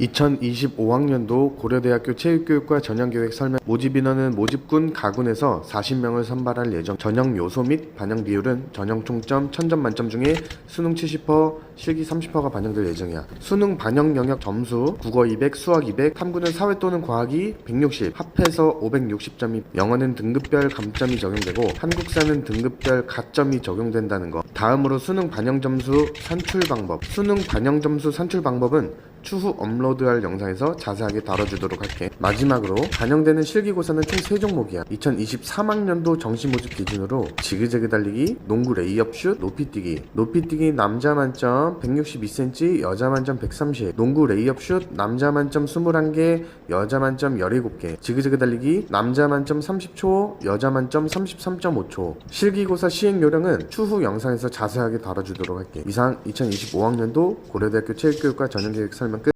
2025학년도 고려대학교 체육교육과 전형교육 설명 모집 인원은 모집군 가군에서 40명을 선발할 예정 전형 요소 및 반영 비율은 전형 총점 1000점 만점 중에 수능 70%, 실기 30%가 반영될 예정이야. 수능 반영 영역 점수 국어 200, 수학 200, 탐구는 사회 또는 과학이 160, 합해서 560점이 영어는 등급별 감점이 적용되고 한국사는 등급별 가점이 적용된다는 거. 다음으로 수능 반영 점수 산출 방법. 수능 반영 점수 산출 방법은 추후 업로드 할 영상에서 자세하게 다뤄주도록 할게. 마지막으로 반영되는 실기고사는 총 3종목이야. 2023학년도 정시 모집 기준으로 지그재그 달리기, 농구 레이업 슛, 높이뛰기. 높이뛰기 남자 만점 162cm, 여자 만점 130. 농구 레이업 슛 남자 만점 21개, 여자 만점 17개. 지그재그 달리기 남자 만점 30초, 여자 만점 33.5초. 실기고사 시행 요령은 추후 영상에서 자세하게 다뤄주도록 할게. 이상 2025학년도 고려대학교 체육교육과 전형교육 설명 끝.